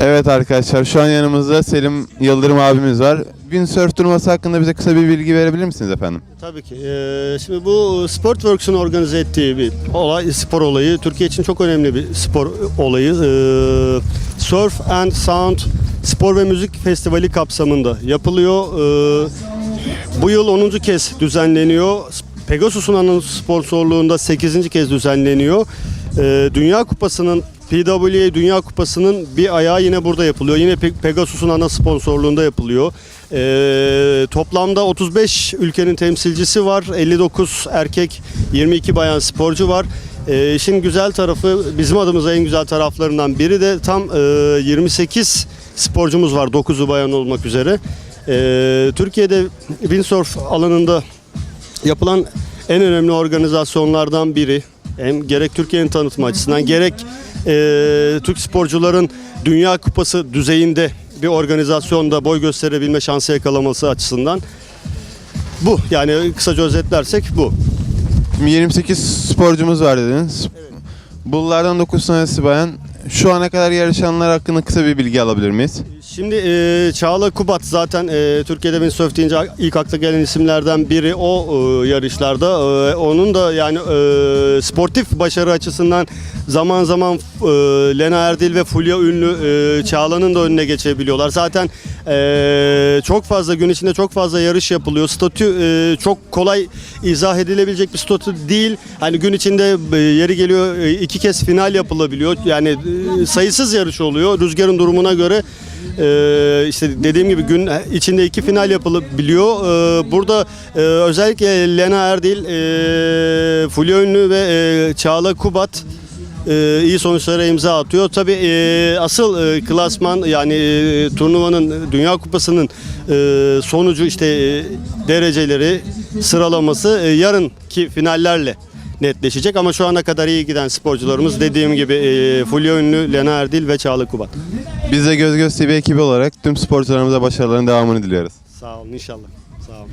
Evet arkadaşlar şu an yanımızda Selim Yıldırım abimiz var. Windsurf turnuvası hakkında bize kısa bir bilgi verebilir misiniz efendim? Tabii ki. Ee, şimdi bu Sportworks'un organize ettiği bir olay, spor olayı. Türkiye için çok önemli bir spor olayı. Ee, Surf and Sound Spor ve Müzik Festivali kapsamında yapılıyor. Ee, bu yıl 10. kez düzenleniyor. Pegasus'un sponsorluğunda 8. kez düzenleniyor. Ee, Dünya Kupası'nın PWA Dünya Kupası'nın bir ayağı yine burada yapılıyor. Yine Pe- Pegasus'un ana sponsorluğunda yapılıyor. Ee, toplamda 35 ülkenin temsilcisi var. 59 erkek, 22 bayan sporcu var. Ee, işin güzel tarafı, bizim adımıza en güzel taraflarından biri de tam e, 28 sporcumuz var. 9'u bayan olmak üzere. Ee, Türkiye'de windsurf alanında yapılan en önemli organizasyonlardan biri. Hem gerek Türkiye'nin tanıtımı açısından gerek e, Türk sporcuların Dünya Kupası düzeyinde bir organizasyonda boy gösterebilme şansı yakalaması açısından bu. Yani kısaca özetlersek bu. Şimdi 28 sporcumuz var dediniz. Bunlardan 9 tanesi bayan. Şu ana kadar yarışanlar hakkında kısa bir bilgi alabilir miyiz? Şimdi e, Çağla Kubat zaten e, Türkiye'de windsurf deyince ilk akla gelen isimlerden biri o e, yarışlarda. E, onun da yani e, sportif başarı açısından zaman zaman e, Lena Erdil ve Fulya Ünlü e, Çağla'nın da önüne geçebiliyorlar. Zaten e, çok fazla gün içinde çok fazla yarış yapılıyor. Statü e, çok kolay izah edilebilecek bir statü değil. Hani gün içinde e, yeri geliyor e, iki kez final yapılabiliyor. Yani e, sayısız yarış oluyor. Rüzgarın durumuna göre ee, işte dediğim gibi gün içinde iki final yapılabiliyor. Ee, burada e, özellikle Lena Erdil, e, Fulya Ünlü ve e, Çağla Kubat e, iyi sonuçlara imza atıyor. Tabii e, asıl e, klasman yani e, turnuvanın Dünya Kupası'nın e, sonucu işte e, dereceleri sıralaması e, yarınki finallerle netleşecek ama şu ana kadar iyi giden sporcularımız dediğim gibi e, Fulya Ünlü, Lena Erdil ve Çağla Kubat. Biz de Göz Göz TV ekibi olarak tüm sporcularımıza başarıların devamını diliyoruz. Sağ olun inşallah. Sağ olun.